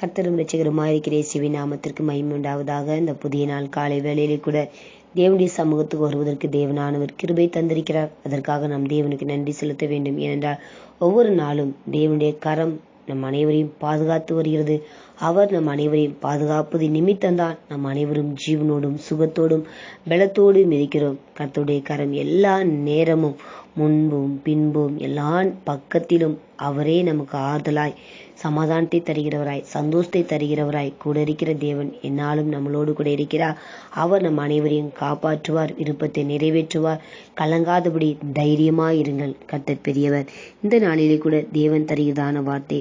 கர்த்தரும் ரசிகருமாயிருக்கிற சிவி நாமத்திற்கு மகிமை உண்டாவதாக. இந்த புதிய நாள் காலை வேளையிலே கூட தேவனுடைய சமூகத்துக்கு வருவதற்கு தேவனானவர் கிருபை தந்திருக்கிறார். அதற்காக நாம் தேவனுக்கு நன்றி செலுத்த வேண்டும். ஏனென்றால் ஒவ்வொரு நாளும் தேவனுடைய கரம் நம் அனைவரையும் பாதுகாத்து வருகிறது. அவர் நம் அனைவரையும் பாதுகாப்பது நிமித்தம்தான். நம் அனைவரும் ஜீவனோடும் சுகத்தோடும் பலத்தோடும் இருக்கிறோம். கர்த்தருடைய கரம் எல்லா நேரமும் முன்பும் பின்பும் எல்லா பக்கத்திலும் அவரே நமக்கு ஆறுதலாய் சமாதானத்தை தருகிறவராய் சந்தோஷத்தை தருகிறவராய் கூட இருக்கிற தேவன் என்னாலும் நம்மளோடு கூட இருக்கிறார். அவர் நம் அனைவரையும் காப்பாற்றுவார் விருப்பத்தை நிறைவேற்றுவார். கலங்காதபடி தைரியமாக இருங்கள் கர்த்தர் பெரியவர். இந்த நாளிலே கூட தேவன் தருகிறதான வார்த்தை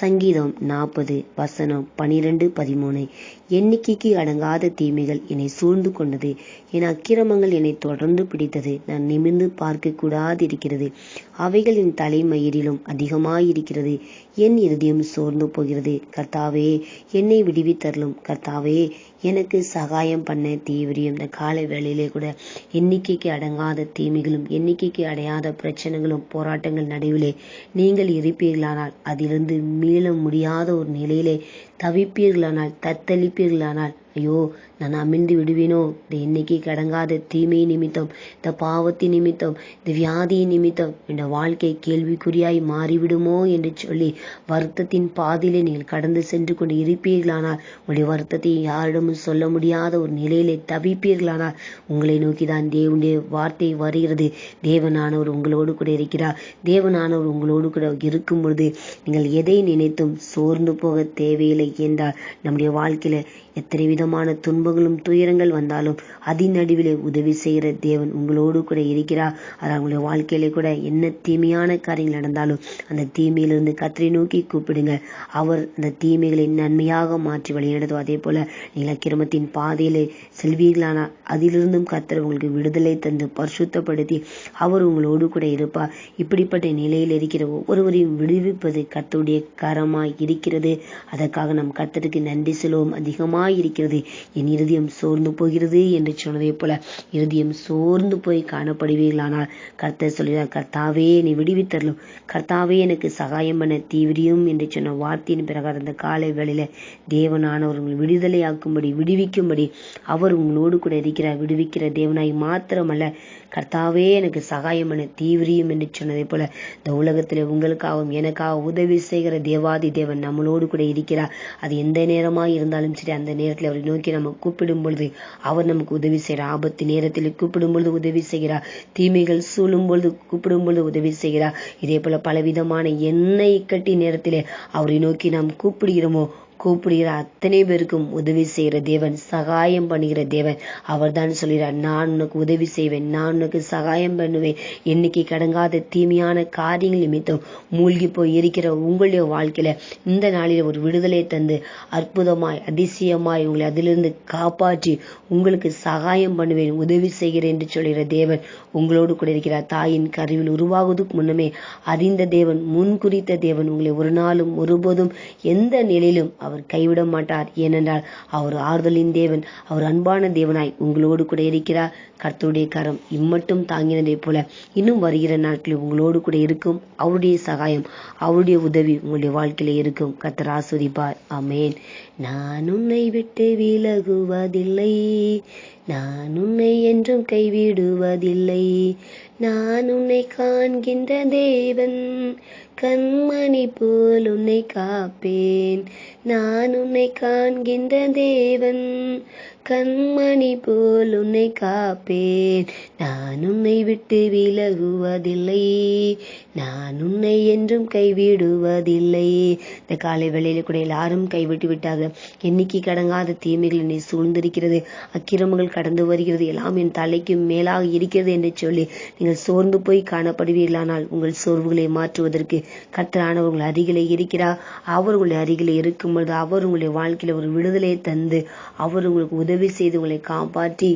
சங்கீதம் நாற்பது வசனம் பனிரெண்டு பதிமூணு. எண்ணிக்கைக்கு அடங்காத தீமைகள் என்னை சூழ்ந்து கொண்டது என் அக்கிரமங்கள் என்னை தொடர்ந்து பிடித்தது. நான் நிமிர்ந்து பார்க்கக்கூடாது கூடாது இருக்கிறது தலைமயிரிலும் அதிகமாயிருக்கிறது. என் இருதயம் சோர்ந்து போகிறது. கர்த்தாவே என்னை விடுவித்தரலும் கர்த்தாவே எனக்கு சகாயம் பண்ண தீவிரியம். இந்த காலை வேளையிலே கூட எண்ணிக்கைக்கு அடங்காத தீமைகளும் எண்ணிக்கைக்கு அடையாத பிரச்சனைகளும் போராட்டங்கள் நடுவிலே நீங்கள் இருப்பீர்களானால் அதிலிருந்து மீள முடியாத ஒரு நிலையிலே தவிப்பீர்களானால் தத்தளிப்பீர்களானால் ஐயோ நான் அமிழ்ந்து விடுவேனோ? இந்த எண்ணிக்கை கடங்காத தீமை நிமித்தம் இந்த பாவத்தின் நிமித்தம் இந்த வியாதியின் நிமித்தம் இந்த வாழ்க்கை கேள்விக்குறியாய் மாறிவிடுமோ என்று சொல்லி வருத்தத்தின் பாதியிலே நீங்கள் கடந்து சென்று கொண்டு இருப்பீர்களானால் உங்களுடைய வருத்தத்தை யாரிடம் யாரிடமும் சொல்ல முடியாத ஒரு நிலையிலே தவிப்பீர்களானால் உங்களை நோக்கி தான் தேவனுடைய வார்த்தை வருகிறது. தேவனானவர் உங்களோடு கூட இருக்கிறார். தேவனானவர் உங்களோடு கூட இருக்கும் பொழுது நீங்கள் எதை நினைத்தும் சோர்ந்து போக தேவையில்லை என்றால் நம்முடைய வாழ்க்கையில எத்தனை விதமான துன்பங்களும் துயரங்கள் வந்தாலும் அதின் நடுவிலே உதவி செய்கிற தேவன் உங்களோடு கூட இருக்கிறார். அது அவங்களுடைய வாழ்க்கையிலே கூட என்ன தீமையான காரியங்கள் நடந்தாலும் அந்த தீமையிலிருந்து கத்திரை நோக்கி கூப்பிடுங்க அவர் அந்த தீமைகளை நன்மையாக மாற்றி வழிநடத்தும் அதே போல நீங்கள் அக்கிரமத்தின் பாதையிலே செல்வீர்களானால் அதிலிருந்தும் கர்த்தர் உங்களுக்கு விடுதலை தந்து பரிசுத்தப்படுத்தி அவர் உங்களோடு கூட இருப்பார். இப்படிப்பட்ட நிலையில் இருக்கிற ஒவ்வொருவரையும் விடுவிப்பது கர்த்தருடைய கரமாய் இருக்கிறது. அதற்காக நம் கர்த்தருக்கு நன்றி செலவும் அதிகமாய் இருக்கிறது என் இருதயம் சோர்ந்து போகிறது என்று சொன்னதை போல இருதயம் சோர்ந்து போய் காணப்படுவீர்களானால் கர்த்தர் சொல்கிறார் கர்த்தாவே நீ விடுவித்தரலும். கர்த்தாவே எனக்கு சகாயம் பண்ண தீவிரியும் என்று சொன்ன வார்த்தையின் பிறகு அந்த காலை வேளையில தேவனானவர்கள் விடுதலையாக்கும்படி விடுவிக்கும்படி விடுவிக்கும்படி அவர் உங்களோடு கூட இருக்கிறார். விடுவிக்கிற தேவனாய் மாத்திரமல்ல கர்த்தாவே எனக்கு சகாயம் என தீவிரியும் என்று சொன்னதை போல இந்த உலகத்தில் உங்களுக்காகவும் எனக்காக உதவி செய்கிற தேவாதி தேவன் நம்மளோடு கூட இருக்கிறார். அது எந்த நேரமாக இருந்தாலும் சரி அந்த நேரத்தில் அவரை நோக்கி நம்ம கூப்பிடும் பொழுது அவர் நமக்கு உதவி செய்கிறார். ஆபத்து நேரத்தில் கூப்பிடும் பொழுது உதவி செய்கிறார். தீமைகள் சூழும் பொழுது கூப்பிடும் பொழுது உதவி செய்கிறார். இதே போல பலவிதமான எண்ணெய் கட்டி நேரத்திலே அவரை நோக்கி நாம் கூப்பிடுகிறோமோ கூப்பிடுகிற அத்தனை பேருக்கும் உதவி செய்கிற தேவன் சகாயம் பண்ணுகிற தேவன். அவர் தான் சொல்கிறார் நான் உனக்கு உதவி செய்வேன் நான் உனக்கு சகாயம் பண்ணுவேன். என்னைக்கு கடங்காத தீமையான காரியங்கள் நிமித்தம் மூழ்கி போய் இருக்கிற உங்களுடைய வாழ்க்கையில இந்த நாளில் ஒரு விடுதலை தந்து அற்புதமாய் அதிசயமாய் உங்களை அதிலிருந்து காப்பாற்றி உங்களுக்கு சகாயம் பண்ணுவேன் உதவி செய்கிறேன் என்று சொல்கிற தேவன் உங்களோடு கூட இருக்கிறார். தாயின் கருவில் உருவாகுவதற்கு முன்னமே அறிந்த தேவன் முன் குறித்த தேவன் உங்களை ஒரு நாளும் ஒருபோதும் எந்த நிலையிலும் அவர் கைவிட மாட்டார். ஏனென்றால் அவர் ஆறுதலின் தேவன். அவர் அன்பான தேவனாய் உங்களோடு கூட இருக்கிறார். கர்த்தருடைய கரம் இம்மட்டும் தாங்கினதை போல இன்னும் வருகிற நாட்களில் உங்களோடு கூட இருக்கும் அவருடைய சகாயம் அவருடைய உதவி உங்களுடைய வாழ்க்கையில இருக்கும். கர்த்தர் ஆஸ்வதிப்பார் அமேன் நான் உன்னை விட்டு விலகுவதில்லை. நான் உன்னை என்றும் கைவிடுவதில்லை. நான் உன்னை காண்கின்ற தேவன். கண்மணி போல் உன்னை காப்பேன். நான் உன்னை காண்கின்ற தேவன். கண்மணி போல் உன்னை காப்பேன். நான் உன்னை விட்டு விலகுவதில்லை. நான் உன்னை என்றும் கைவிடுவதில்லை. இந்த காலை வேளையில கூட எல்லாரும் கைவிட்டு விட்டார்கள் எண்ணிக்கை கடங்காத தீமைகள் என்னை சூழ்ந்திருக்கிறது அக்கிரமங்கள் கடந்து வருகிறது எல்லாம் என் தலைக்கு மேலாக இருக்கிறது என்று சொல்லி நீங்கள் சோர்ந்து போய் காணப்படுவீர்களானால் உங்கள் சோர்வுகளை மாற்றுவதற்கு கத்தரானவர்கள் உங்கள் அருகிலே இருக்கிறார். அவர்களுடைய அருகிலே இருக்கும் பொழுது அவர் உங்களுடைய வாழ்க்கையில ஒரு விடுதலை தந்து அவர் உங்களுக்கு உதவி செய்து உங்களை காப்பாற்றி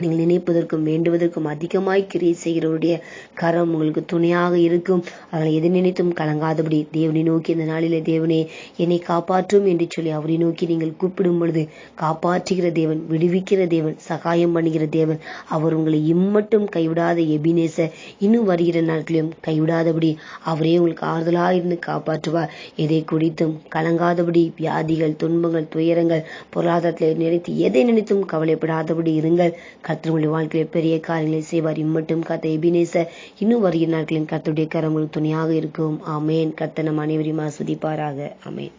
நீங்கள் நினைப்பதற்கும் வேண்டுவதற்கும் அதிகமாய் கிரியை செய்கிறவருடைய கரம் உங்களுக்கு துணையாக இருக்கும். அவர்களை எது நினைத்தும் கலங்காதபடி தேவனை நோக்கி இந்த நாளிலே தேவனே என்னை காப்பாற்றும் என்று சொல்லி அவரை நோக்கி நீங்கள் கூப்பிடும் பொழுது காப்பாற்றுகிற தேவன் விடுவிக்கிற தேவன் சகாயம் பண்ணுகிற தேவன் அவர் உங்களை இம்மட்டும் கைவிடாத எபினேச இன்னும் வருகிற நாட்களையும் கைவிடாதபடி அவரே உங்களுக்கு ஆறுதலாக இருந்து காப்பாற்றுவார். எதை குறித்தும் கலங்காதபடி வியாதிகள் துன்பங்கள் துயரங்கள் பொருளாதாரத்தில் நினைத்து எதை நினைத்தும் கவலைப்படாதபடி இருங்கள். கர்த்தர் உங்களுடைய பெரிய காரியங்களை செய்வார். இம்மட்டும் கத்த எபினேச இன்னும் வருகிற நாட்களில் கர்த்தருடைய கரம் துணையாக இருக்கும். ஆமேன். கத்த நம் அனைவரையும் ஆஸ்வதிப்பாராக ஆமேன்.